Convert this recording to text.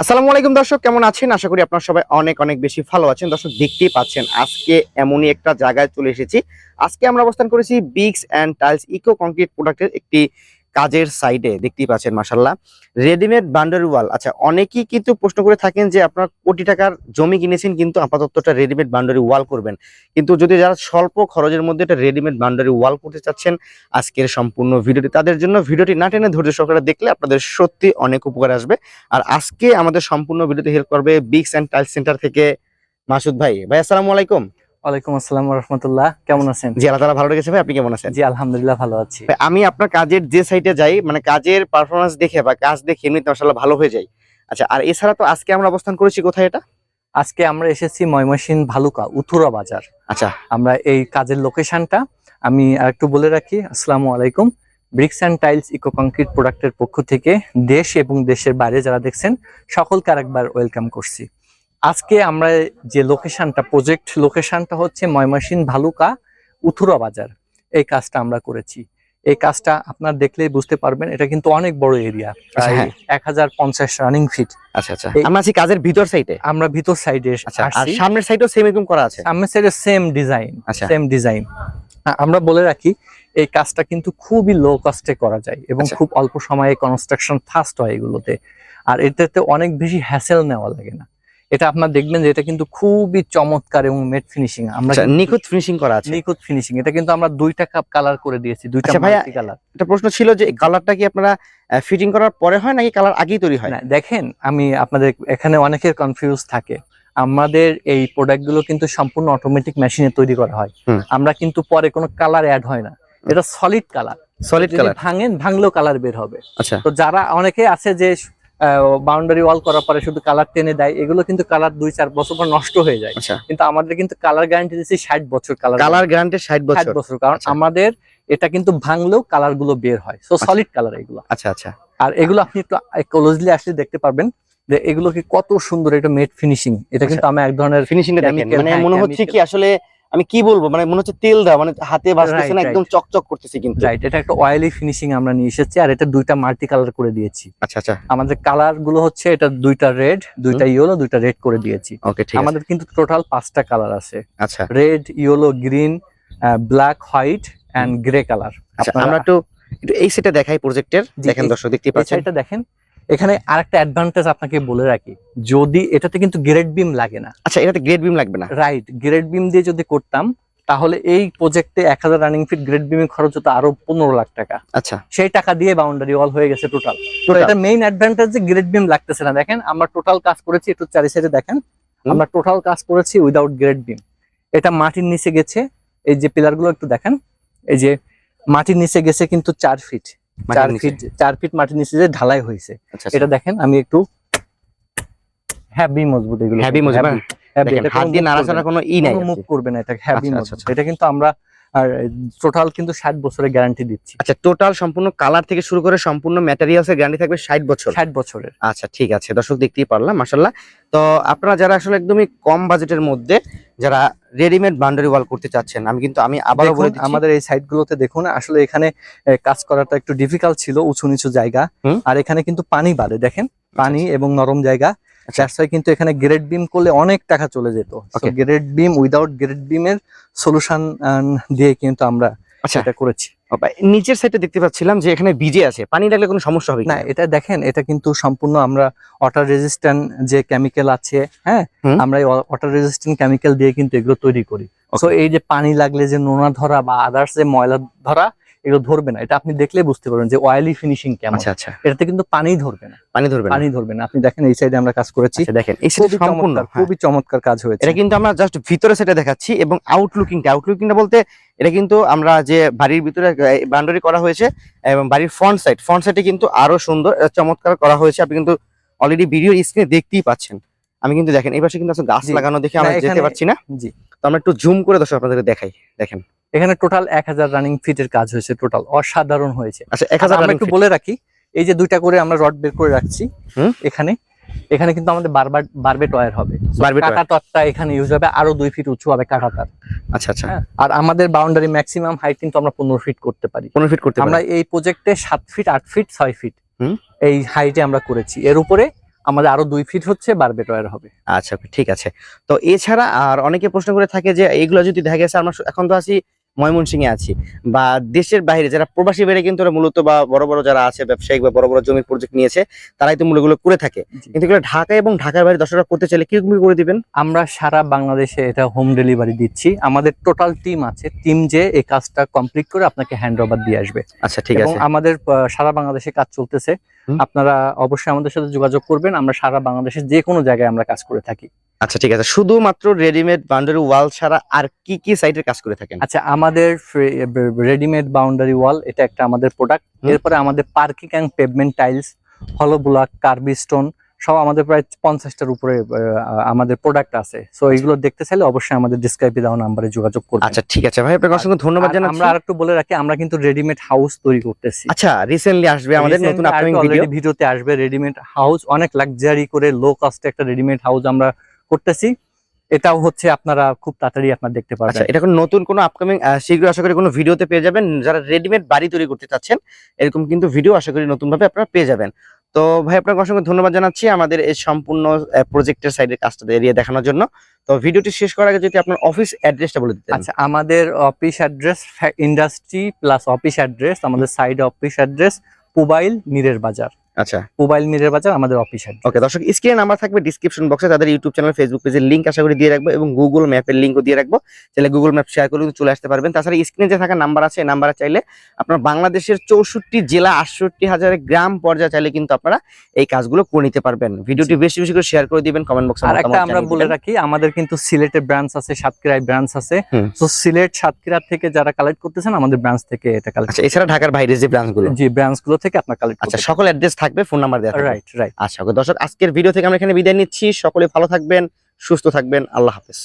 আসসালামু আলাইকুম দর্শক, কেমন আছেন? আশা করি আপনারা সবাই অনেক অনেক বেশি ভালো আছেন। দর্শক, দেখতেই পাচ্ছেন, আজকে এমনই একটা জায়গায় চলে এসেছি। আজকে আমরা অবস্থান করেছি bricks and tiles eco concrete প্রোডাক্টের একটি কাজের সাইডে দেখতেই পাচ্ছেন মাসাল্লাহ রেডিমেড বাউন্ডারি ওয়াল আচ্ছা অনেকেই কিন্তু প্রশ্ন করে থাকেন যে আপনার কোটি টাকার জমি কিনেছেন, কিন্তু আপাতত একটা রেডিমেড বাউন্ডারি ওয়াল করবেন। কিন্তু যদি যারা স্বল্প খরচের মধ্যে একটা রেডিমেড বাউন্ডারি ওয়াল করতে চাচ্ছেন, আজকের সম্পূর্ণ ভিডিওটি, তাদের জন্য ভিডিওটি না টেনে ধৈর্য সহকারে দেখলে আপনাদের সত্যি অনেক উপকার আসবে। আর আজকে আমাদের সম্পূর্ণ ভিডিওতে হেল্প করবে বিগস অ্যান্ড টাইলস সেন্টার থেকে মাসুদ ভাই। ভাই, আসসালামু আলাইকুম। ওয়ালাইকুম আসসালাম রহমতুল্লাহ কেমন আছেন? জি আল্লাহ তালা ভালো রেখেছে ভাই আপনি কেমন আছেন? জি আলহামদুলিল্লাহ ভালো আছি। আমি আপনার কাজের যে সাইটে যাই মানে কাজের পারফরমেন্স দেখে বা কাজ দেখে এমনিতে মাসাল্লাহ ভালো হয়ে যায় আচ্ছা আর এছাড়া তো আজকে আমরা অবস্থান করেছি কোথায় এটা? আজকে আমরা এসেছি ময়মনসিংহ ভালুকা উথুরা বাজার। আচ্ছা। আমরা এই কাজের লোকেশনটা আমি আরেকটু বলে রাখি আসসালামু আলাইকুম। Bricks and tiles eco concrete প্রোডাক্টের পক্ষ থেকে দেশ এবং দেশের বাইরে যারা দেখছেন সকলকে আরেকবার ওয়েলকাম করছি। আজকে আমরা যে লোকেশনটা প্রজেক্ট লোকেশনটা হচ্ছে ময়মনসিংহ ভালুকা উথুরা বাজার। এই কাজটা আমরা করেছি। এই কাজটা আপনার দেখলেই বুঝতে পারবেন এটা কিন্তু অনেক বড় এরিয়া প্রায় হ্যাঁ। এক হাজার পঞ্চাশ রানিং ফিট আচ্ছা আচ্ছা। আমরা আছি কাজের ভিতর সাইটে আমরা ভিতর সাইডে আর সামনের সাইডেও সেম এরকম করা আছে? সামনের সাইডে সেম ডিজাইন সেম ডিজাইন আমরা বলে রাখি এই কাজটা কিন্তু খুবই লো কস্টে করা যায় এবং আচ্ছা। খুব অল্প সময়ে কনস্ট্রাকশন ফাস্ট হয় এগুলোতে। আর এটাতে অনেক বেশি হ্যাসেল নেওয়া লাগে না। এটা আপনার দেখবেন যে এটা কিন্তু খুবই চমৎকার এবং মেট ফিনিশিং আমরা আচ্ছা নিখুঁত ফিনিশিং করা আছে। নিখুঁত ফিনিশিং এটা কিন্তু আমরা দুইটা কাপ কালার করে দিয়েছি দুইটা মাল্টি কালার একটা প্রশ্ন ছিল যে কালারটা কি আপনারা ফিটিং করার পরে হয় নাকি কালার আগেই তৈরি হয়? না দেখেন আমি আপনাদের এখানে অনেকের কনফিউজ থাকে। আমাদের এই প্রোডাক্টগুলো কিন্তু সম্পূর্ণ অটোমেটিক মেশিনে তৈরি করা হয়। আমরা কিন্তু পরে কোনো কালার অ্যাড হয় না। এটা সলিড কালার সলিড কালার ভাঙেন ভাঙলেও কালার বের হবে। আচ্ছা। তো যারা অনেকে আছে যে বাউন্ডারি ওয়াল করার পরে শুধু কালার টেনে দেয় এগুলো কিন্তু কালার দুই চার বছর পর নষ্ট হয়ে যায়। আচ্ছা। কিন্তু আমাদের কিন্তু কালার গ্যারান্টি দিচ্ছি ষাট বছর কালার কালার গ্যারান্টি ষাট বছর। বছর কারণ আচ্ছা। আমাদের এটা কিন্তু ভাঙলেও কালারগুলো বের হয়। সো সলিড কালার এগুলো। আচ্ছা আচ্ছা। আর এগুলো আপনি একটু ক্লোজলি আসলে দেখতে পারবেন যে এগুলো কি কত সুন্দর এটা মেট ফিনিশিং এটা কিন্তু আমি এক ধরনের ফিনিশিং মানে হ্যাঁ, মনে হচ্ছে কি আসলে আমি কি বলব? মানে মনে হচ্ছে তেল দেওয়া মানে হাতে ভাসতেছে না একদম চকচক করতেছে কিন্তু। রাইট এটা একটা অয়েলি ফিনিশিং আমরা নিয়ে এসেছি আর এটা দুইটা মাল্টি কালার করে দিয়েছি। আচ্ছা আচ্ছা। আমাদের কালারগুলো হচ্ছে এটা দুইটা রেড দুইটা ইয়েলো দুইটা রেড করে দিয়েছি। ওকে ঠিক আমাদের কিন্তু টোটাল পাঁচটা কালার আছে। আচ্ছা। Red yellow green black white and grey colour আমরা একটু একটু এই সেটে দেখাই প্রজেক্টের দেখেন দর্শক দেখতে পাচ্ছেন। এটা দেখেন। এখানে আরেকটা অ্যাডভান্টেজ আপনাকে বলে রাখি যদি এটাতে কিন্তু গ্রেড বিম লাগে না। আচ্ছা এটাতে গ্রেড বিম লাগবে না। রাইট গ্রেড বিম দিয়ে যদি করতাম তাহলে এই প্রজেক্টে এক হাজার রানিং ফিট গ্রেড বিমের খরচ হতো আরও পনেরো লাখ টাকা। আচ্ছা। সেই টাকা দিয়ে বাউন্ডারি ওয়াল হয়ে গেছে টোটাল তো এটা মেইন অ্যাডভান্টেজ যে গ্রেড বিম লাগতেছে না দেখেন আমরা টোটাল কাজ করেছি একটু চারি সাইডে দেখেন। আমরা টোটাল কাজ করেছি উইদাউট গ্রেড বিম এটা মাটির নিচে গেছে এই যে পিলারগুলো একটু দেখেন এই যে মাটির নিচে গেছে কিন্তু চার ফিট চার। ফিট চার ফিট মাটির নিচে যে ঢালাই হয়েছে। আচ্ছা এটা দেখেন আমি একটু হ্যাভি মজবুত এগুলো হ্যাভি মজবুত, এটা হাত কোনো দিয়ে নাড়াচাড়া কোনো ই নাই মুভ করবে না এটা হ্যাভি আচ্ছা, মজবুত। আচ্ছা, এটা কিন্তু আমরা আর টোটাল কিন্তু ষাট বছরের গ্যারান্টি দিচ্ছি। আচ্ছা টোটাল সম্পূর্ণ কালার থেকে শুরু করে সম্পূর্ণ ম্যাটেরিয়ালস এর গ্যারান্টি থাকবে 60 বছর? ষাট বছরের। আচ্ছা ঠিক আছে দর্শক দেখতেই পারলাম মাশাল্লাহ তো আপনারা যারা আসলে একদমই কম বাজেটের মধ্যে যারা রেডিমেড বাউন্ডারি ওয়াল করতে চাচ্ছেন আমি কিন্তু আমি আবারও বলে আমাদের এই সাইট গুলোতে দেখুন আসলে এখানে কাজ করাটা একটু ডিফিকাল্ট ছিল উঁচু নিচু জায়গা। আর এখানে কিন্তু পানি বাড়ে দেখেন। পানি এবং নরম জায়গা। আচ্ছা। কিন্তু এখানে গ্রেড বিম করলে অনেক টাকা চলে যেত। গ্রেড বিম উইদাউট গ্রেড বিমের সলিউশন দিয়ে কিন্তু আমরা আচ্ছা। এটা করেছি। নিচের সাইডে দেখতে পাচ্ছিলাম যে এখানে ভিজে আছে। পানি লাগলে কোনো সমস্যা হবে না এটা দেখেন এটা কিন্তু সম্পূর্ণ আমরা ওয়াটার রেজিস্ট্যান্ট যে কেমিক্যাল আছে হ্যাঁ? আমরা এই ওয়াটার রেজিস্ট্যান্ট কেমিক্যাল দিয়ে কিন্তু এগুলো তৈরি করি। তো এই যে পানি লাগলে যে নোনা ধরা বা আদার্স যে ময়লা ধরা এগুলো ধরবে না। এটা আপনি দেখলে বুঝতে পারবেন যে অয়েলি ফিনিশিং কেমন। আচ্ছা আচ্ছা। এটাতে কিন্তু পানি ধরবে না। পানি ধরবে পানি ধরবে না। আপনি দেখেন এই সাইডে আমরা কাজ করেছি। আচ্ছা দেখেন এই সাইডে সম্পূর্ণ হ্যাঁ। খুবই চমৎকার কাজ হয়েছে। এটা কিন্তু আমরা জাস্ট ভিতরে সেটা দেখাচ্ছি এবং আউটলুকিংটা আউটলুকিংটা বলতে এটা কিন্তু আমরা যে বাড়ির ভিতরে বাউন্ডারি করা হয়েছে এবং বাড়ির ফ্রন্ট সাইড ফ্রন্ট সাইডে কিন্তু আরও সুন্দর চমৎকার করা হয়েছে। আপনি কিন্তু অলরেডি ভিডিও স্ক্রিনে দেখতেই পাচ্ছেন। আমি কিন্তু দেখেন এই পাশে কিন্তু গাছ লাগানো দেখে আমরা যেতে পারছি না। জি। তো আমরা একটু জুম করে দর্শক আপনাদেরকে দেখাই। দেখেন। এখানে টোটাল এক হাজার রানিং ফিটের কাজ হয়েছে টোটাল অসাধারণ হয়েছে। আচ্ছা এক হাজার আমরা একটু বলে রাখি এই যে দুইটা করে আমরা রড বের করে রাখছি। এখানে এখানে কিন্তু আমাদের বারবার বারবেট ওয়্যার হবে। Barbed কাটা তারটা এখানে ইউজ হবে আরও দুই ফিট উঁচু হবে কাটা তার। আচ্ছা আচ্ছা। হ্যাঁ, আর আমাদের বাউন্ডারি ম্যাক্সিমাম হাইট কিন্তু আমরা পনেরো ফিট করতে পারি। পনেরো ফিট করতে আমরা আমরা এই প্রজেক্টে সাত ফিট আট ফিট ছয় ফিট। এই হাইটে আমরা করেছি। এর উপরে আমাদের আরও দুই ফিট হচ্ছে বারবেট ওয়্যার হবে। আচ্ছা ঠিক আছে। তো এছাড়া আর অনেকে প্রশ্ন করে থাকে যে এইগুলো যদি দেখা গেছে আমরা এখন তো আছি ময়মনসিংহে আছি। বা দেশের বাইরে যারা প্রবাসী বাইরে কিন্তু মূলত বা বড় বড় যারা আছে ব্যবসায়িক বা বড় বড় জমির প্রজেক্ট নিয়েছে তারাই তো মূল এগুলো করে থাকে। কিন্তু এগুলো ঢাকা এবং ঢাকার বাইরে দর্শকরা করতে চাইলে কীরকম কি করে দিবেন? আমরা সারা বাংলাদেশে এটা হোম ডেলিভারি দিচ্ছি। আমাদের টোটাল টিম আছে। টিম যে এই কাজটা কমপ্লিট করে আপনাকে হ্যান্ড ওভার দিয়ে আসবে। আচ্ছা ঠিক আছে। আমাদের সারা বাংলাদেশে কাজ চলতেছে। আপনারা অবশ্যই আমাদের সাথে যোগাযোগ করবেন। আমরা সারা বাংলাদেশের যে কোনো জায়গায় আমরা কাজ করে থাকি। আচ্ছা ঠিক আছে। শুধুমাত্র রেডিমেড বাউন্ডারি ওয়াল ছাড়া আর কি কি সাইটের কাজ করে থাকেন? আচ্ছা আমাদের রেডিমেড বাউন্ডারি ওয়াল এটা একটা আমাদের প্রোডাক্ট। এরপরে আমাদের পার্কিং অ্যান্ড পেভমেন্ট টাইলস হলো ব্লক কার্বি স্টোন সব আমাদের প্রায় পঞ্চাশটার উপরে আমাদের প্রোডাক্ট আছে। সো এইগুলো দেখতে চাইলে অবশ্যই আমাদের ডিসক্রাইবে দেওয়া নাম্বারে যোগাযোগ করবেন। আচ্ছা ঠিক আছে। ভাই আপনাকে অসংখ্য ধন্যবাদ জানাচ্ছি। আমরা আরেকটু বলে রাখি আমরা কিন্তু রেডিমেড হাউস তৈরি করতেছি। আচ্ছা রিসেন্টলি আসবে আমাদের নতুন আপকামিং ভিডিও ভিডিওতে আসবে রেডিমেড হাউস অনেক লাক্সারি করে লো কস্টে একটা রেডিমেড হাউস আমরা করতেছি। এটাও হচ্ছে আপনারা খুব তাড়াতাড়ি আপনারা দেখতে পারবেন। আচ্ছা এটা কোনো নতুন কোনো আপকামিং শীঘ্রই আশা করি কোনো ভিডিওতে পেয়ে যাবেন। যারা রেডিমেড বাড়ি তৈরি করতে চাচ্ছেন এরকম কিন্তু ভিডিও আশা করি নতুন ভাবে আপনারা পেয়ে যাবেন। তো ভাই আপনাকে অসংখ্য ধন্যবাদ জানাচ্ছি আমাদের এই সম্পূর্ণ প্রজেক্টের সাইডের কাজটা এরিয়া দেখানোর জন্য। তো ভিডিওটি শেষ করার আগে যদি আপনার অফিস অ্যাড্রেসটা বলে দিতেন। আচ্ছা আমাদের office address industry plus office address আমাদের সাইড অফিস অ্যাড্রেস পুবাইল মিরের বাজার আচ্ছা। পুবাইল মিরের বাজার আমাদের অফিস ওকে দর্শক স্ক্রিনে নাম্বার থাকবে ডিসক্রিপশন বক্সে তাদের ইউটিউব চ্যানেল ফেসবুক পেজের লিঙ্ক আশা করি দিয়ে রাখব এবং গুগল ম্যাপের লিঙ্কও দিয়ে রাখব। চাইলে গুগল ম্যাপ শেয়ার করে চলে আসতে পারবেন। তাছাড়া স্ক্রিনে যে থাকা নাম্বার আছে এই নাম্বারে চাইলে আপনার বাংলাদেশের চৌষট্টি জেলা আটষট্টি গ্রাম পর্যায়ে চাইলে কিন্তু আপনারা এই কাজগুলো করে নিতে পারবেন। ভিডিওটি বেশি বেশি করে শেয়ার করে দিবেন কমেন্ট বক্সে আর একটা আমরা বলে রাখি আমাদের কিন্তু সিলেটে ব্রাঞ্চ আছে সাতক্ষীরায় ব্রাঞ্চ আছে। তো সিলেট সাতক্ষীরা থেকে যারা কালেক্ট করতেছেন আমাদের ব্রাঞ্চ থেকে এটা কালেক্ট আচ্ছা এছাড়া ঢাকার বাইরে যে ব্রাঞ্চগুলো জি ব্রাঞ্চগুলো থেকে আপনার কালেক্ট আচ্ছা সকল অ্যাড্রেস থাকবে ফোন নাম্বার দেওয়া রাইট রাইট আচ্ছা ওকে দর্শক আজকের ভিডিও থেকে আমরা এখানে বিদায় নিচ্ছি। সকলে ভালো থাকবেন সুস্থ থাকবেন। আল্লাহ হাফেজ।